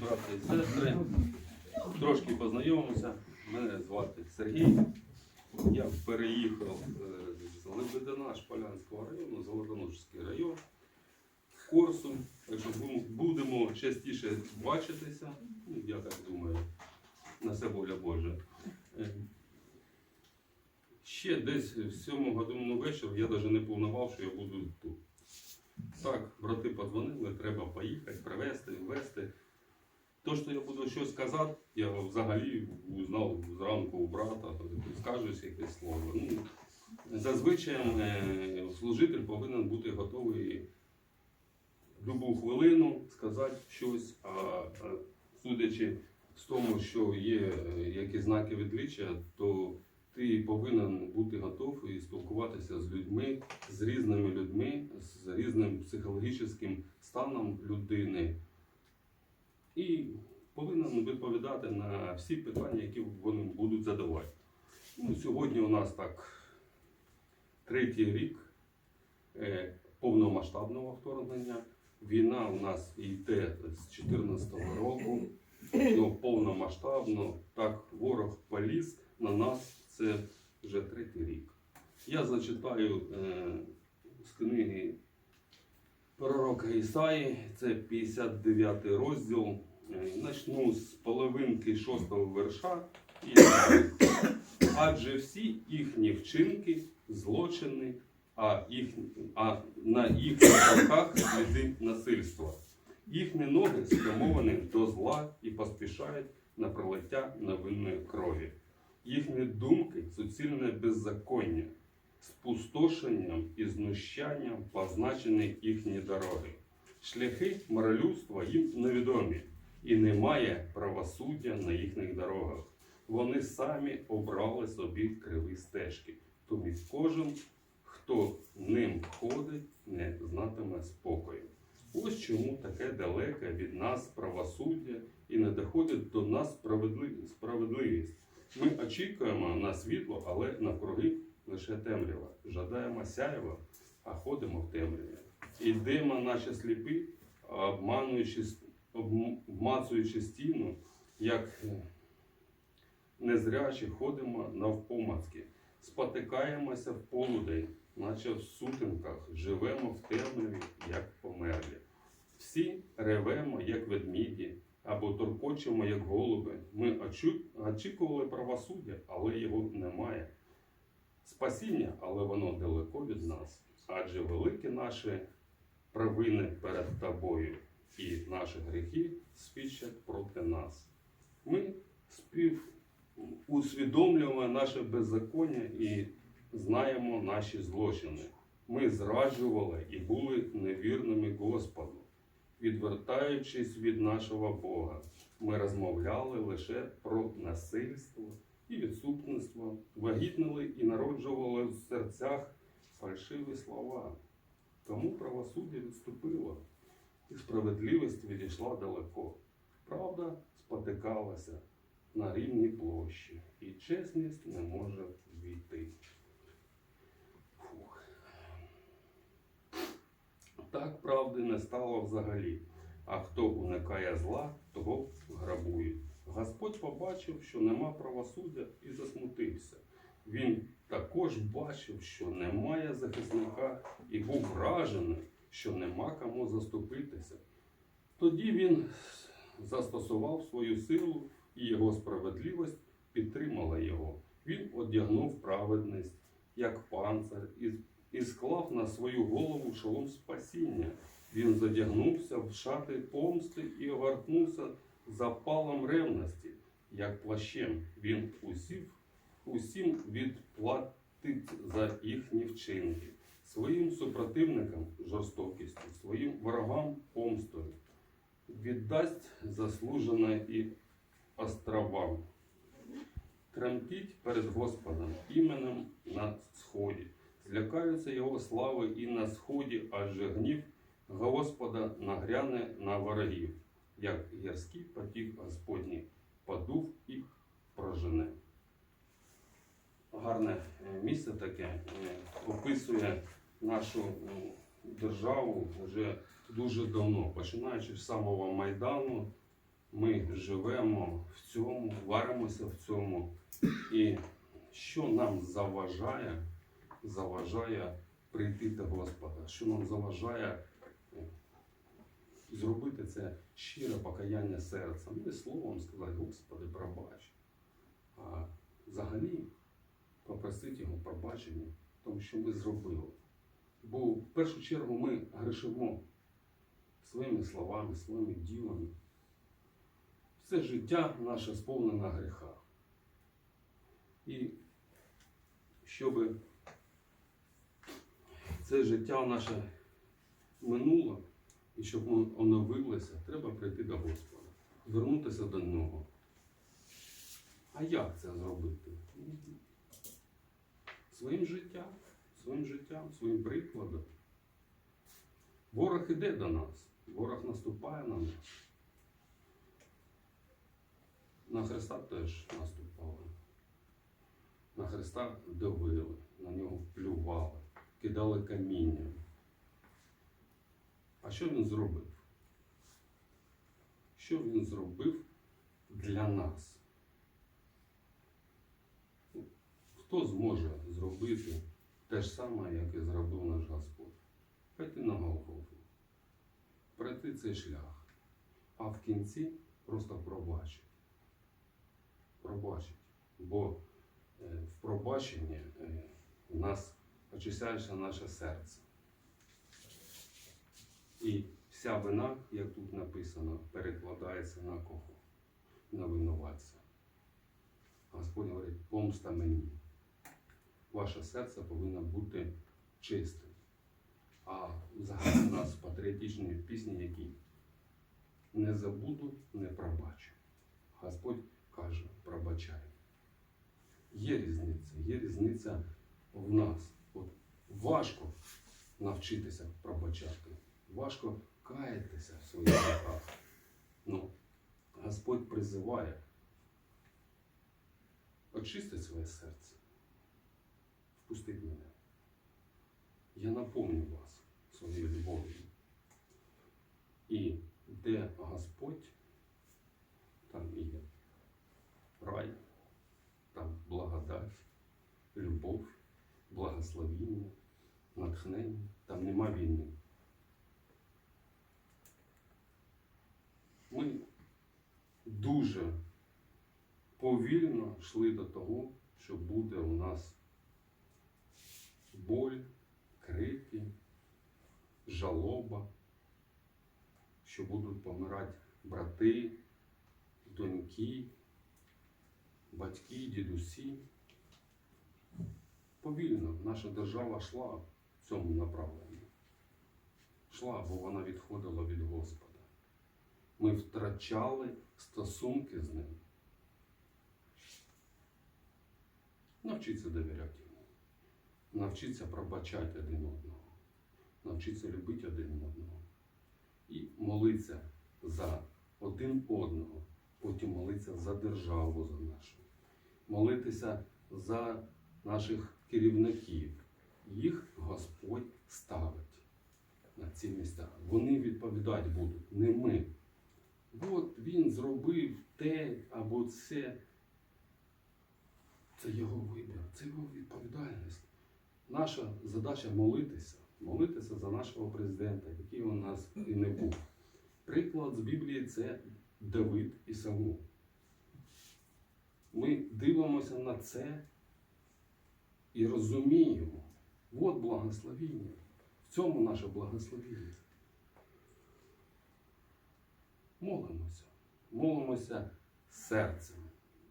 брати і сестри. Трошки познайомимося. Мене звати Сергій. Я переїхав е, з Лебедина Шпалянського району, Золотоношський район, Корсу. Так що будемо частіше бачитися. Ну, я так думаю, на все воля Божа. Е, Ще десь в 7 годину вечора я навіть не планував, що я буду тут. Так, брати подзвонили, треба поїхати, привезти, везти. То, що я буду щось казати, я взагалі узнав зранку у брата, скажусь якесь слово. Ну, зазвичай е, служитель повинен бути готовий будь-яку хвилину сказати щось, а судячи з тому, що є якісь знаки відліччя, то ти повинен бути готовий спілкуватися з людьми, з різними людьми, з різним психологічним станом людини. І повинен відповідати на всі питання, які вони будуть задавати. Ну, сьогодні у нас так третій рік е, повномасштабного вторгнення. Війна у нас йде з 2014 року. Ну, повномасштабно. Так, ворог поліз на нас. Це вже третій рік. Я зачитаю е, з книги пророка Ісаї, це 59 розділ. Е, Начну з половинки шостого верша. І. Адже всі їхні вчинки злочини, а, їх, а на їхніх руках сліди насильства. Їхні ноги спрямовані до зла і поспішають на пролиття невинної крові. Їхні думки суцільне беззаконня, спустошенням і знущанням позначені їхні дороги. Шляхи моралюдства їм невідомі, і немає правосуддя на їхніх дорогах. Вони самі обрали собі криві стежки, тому кожен, хто ним ходить, не знатиме спокою. Ось чому таке далеке від нас правосуддя і не доходить до нас справедливість. Ми очікуємо на світло, але навкруги лише темрява. Жадаємо сяєва, а ходимо в темряві. Ідемо, наче сліпі, обмануючи, обм- обмацуючи стіну, як незрячі ходимо навпомацки, спотикаємося в полудень, наче в сутинках, живемо в темряві, як померлі. Всі ревемо, як ведміді, або торкочемо, як голуби. Ми очікували правосуддя, але його немає. Спасіння, але воно далеко від нас. Адже великі наші провини перед тобою і наші гріхи свідчать проти нас. Ми спів усвідомлюємо наше беззаконня і знаємо наші злочини. Ми зраджували і були невірними Господу, відвертаючись від нашого Бога. Ми розмовляли лише про насильство і відсупництво, вагітнили і народжували в серцях фальшиві слова. Тому правосуддя відступило, і справедливість відійшла далеко. Правда спотикалася на рівній площі, і чесність не може війти. Фух. Так правди не стало взагалі. А хто уникає зла, того грабують. Господь побачив, що нема правосуддя і засмутився. Він також бачив, що немає захисника, і був вражений, що нема кому заступитися. Тоді він застосував свою силу, і його справедливість підтримала його. Він одягнув праведність, як панцир, і, склав на свою голову шолом спасіння. Він задягнувся в шати помсти і огорнувся запалом ревності, як плащем. Він усів, усім відплатить за їхні вчинки, своїм супротивникам жорстокістю, своїм ворогам помстою. Віддасть заслужене і островам. Тремтіть перед Господом іменем на сході. Злякаються його слави і на сході, адже гнів Господа нагряне на ворогів, як гірський потік Господній, подув і прожене. Гарне е, місце таке е, описує нашу державу вже дуже давно, починаючи з самого Майдану, Ми живемо в цьому, варимося в цьому. І що нам заважає, заважає прийти до Господа, що нам заважає е, зробити це щире покаяння серцем, не словом сказати, Господи, пробач. А взагалі попросити його пробачення, тому що ми зробили. Бо в першу чергу ми грешимо своїми словами, своїми ділами. Все життя наше сповнене гріха. І щоб це життя наше минуло, і щоб оновилося, треба прийти до Господа, звернутися до нього. А як це зробити? Своїм життям, своїм життям, своїм прикладом. Ворог іде до нас, ворог наступає на нас. На Христа теж наступали. На Христа давили, на нього плювали, кидали каміння. А що він зробив? Що він зробив для нас? Хто зможе зробити те ж саме, як і зробив наш Господь? Пойти на Голгофу, пройти цей шлях, а в кінці просто пробачити. Пробачить. Бо е, в пробаченні е, у нас очищається наше серце. І вся вина, як тут написано, перекладається на кого? На винуватця. Господь говорить, помста мені. Ваше серце повинно бути чистим. А взагалі у нас патріотичні пісні, які не забуду, не пробачу. Господь каже, пробачай. Є різниця, є різниця в нас. От важко навчитися пробачати, важко каятися в своїх гріхах. Ну, Господь призиває очистити своє серце, впустіть мене. Я наповню вас своєю любов'ю. І де Господь, там і є рай, там благодать, любов, благословіння, натхнення, там нема війни. Ми дуже повільно йшли до того, що буде у нас боль, крики, жалоба, що будуть помирати брати, доньки, батьки, дідусі. Повільно наша держава йшла в цьому направленні. Йшла, бо вона відходила від Господа. Ми втрачали стосунки з ним. Навчіться довіряти йому. Навчіться пробачати один одного. Навчіться любити один одного. І молитися за один одного. Потім молитися за державу за нашу. Молитися за наших керівників. Їх Господь ставить на ці місця. Вони відповідати будуть, не ми. От він зробив те або це. Це його вибір, це його відповідальність. Наша задача молитися, молитися за нашого президента, який у нас і не був. Приклад з Біблії це Давид і Саул. Ми дивимося на це і розуміємо, от благословіння. В цьому наше благословіння. Молимося, молимося серцем.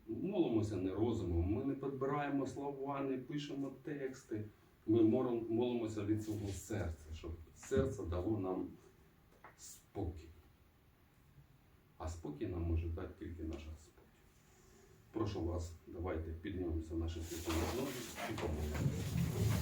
Молимося не розумом, ми не підбираємо слова, не пишемо тексти. Ми молимося від свого серця, щоб серце дало нам спокій. А спокій нам може дати тільки наш Господь. Прошу вас, давайте піднімемося наші святі ноги і помолимося.